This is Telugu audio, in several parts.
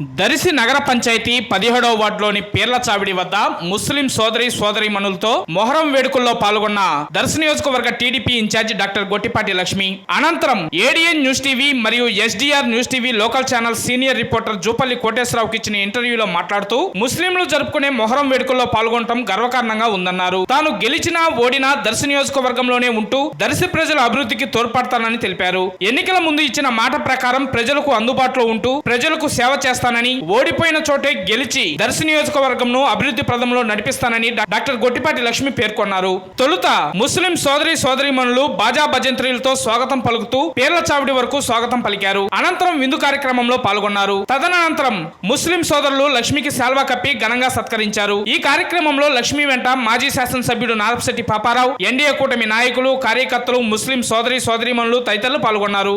దరిసి నగర పంచాయతీ పదిహేడవ వార్డులోని పేర్ల చావిడి వద్ద ముస్లిం సోదరి సోదరి మనులతో మొహరం వేడుకల్లో పాల్గొన్న దర్శి నియోజకవర్గ TDP incharge doctor Gottipati Lakshmi. అనంతరం ఏడిఎన్ న్యూస్ టీవీ మరియు SDR news TV local channel senior reporter Jupalli కోటేశ్వరరావుకి ఇచ్చిన ఇంటర్వ్యూలో మాట్లాడుతూ ముస్లింలు జరుపుకునే మొహరం వేడుకల్లో పాల్గొనడం గర్వకారణంగా ఉందన్నారు. తాను గెలిచినా ఓడినా దర్శి నియోజకవర్గంలోనే ఉంటూ దర్శి ప్రజల అభివృద్ధికి తోడ్పడతానని తెలిపారు. ఎన్నికల ముందు ఇచ్చిన మాట ప్రకారం ప్రజలకు అందుబాటులో ఉంటూ ప్రజలకు సేవ చేస్తానని ఓడిపోయిన చోటే గెలిచి దర్శి నియోజకవర్గంను అభివృద్ధి ప్రదంలో నడిపిస్తానని డాక్టర్ గొట్టిపాటి లక్ష్మి పేర్కొన్నారు. తొలుత ముస్లిం సోదరి సోదరిమణులు బాజా భజంత్రీలతో స్వాగతం పలుకుతూ పేర్ల చావిడి వరకు స్వాగతం పలికారు. అనంతరం విందు కార్యక్రమంలో పాల్గొన్నారు. తదనంతరం ముస్లిం సోదరులు లక్ష్మికి శాల్వా కప్పి ఘనంగా సత్కరించారు. ఈ కార్యక్రమంలో లక్ష్మి వెంట మాజీ శాసనసభ్యుడు నారపశెట్టి పాపారావు ఎన్డీఏ కూటమి నాయకులు కార్యకర్తలు ముస్లిం సోదరి సోదరిమణులు తదితరులు పాల్గొన్నారు.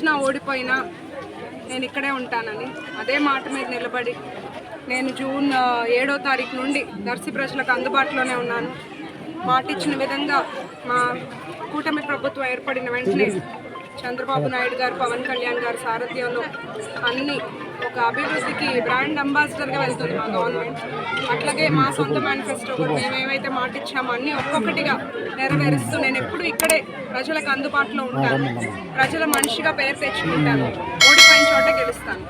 గెలిచినా ఓడిపోయినా నేను ఇక్కడే ఉంటానని. అదే మాట మీద నిలబడి నేను జూన్ ఏడో తారీఖు నుండి దర్శి ప్రజలకు అందుబాటులోనే ఉన్నాను. మాట ఇచ్చిన విధంగా మా కూటమి ప్రభుత్వం ఏర్పడిన వెంటనే చంద్రబాబు నాయుడు గారు పవన్ కళ్యాణ్ గారు సారథ్యంలో అన్ని ఒక అభివృద్ధికి బ్రాండ్ అంబాసిడర్గా వెళ్తుంది మా గవర్నమెంట్. అట్లాగే మా సొంత మేనిఫెస్టో కూడా మేము ఏమైతే మాటిచ్చామో అన్ని ఒక్కొక్కటిగా నెరవేరుస్తూ నేను ఎప్పుడు ఇక్కడే ప్రజలకు అందుబాటులో ఉంటాను. ప్రజల మనిషిగా పేరు తెచ్చుకుంటాను. ఓడిపోయిన చోట గెలుస్తాను.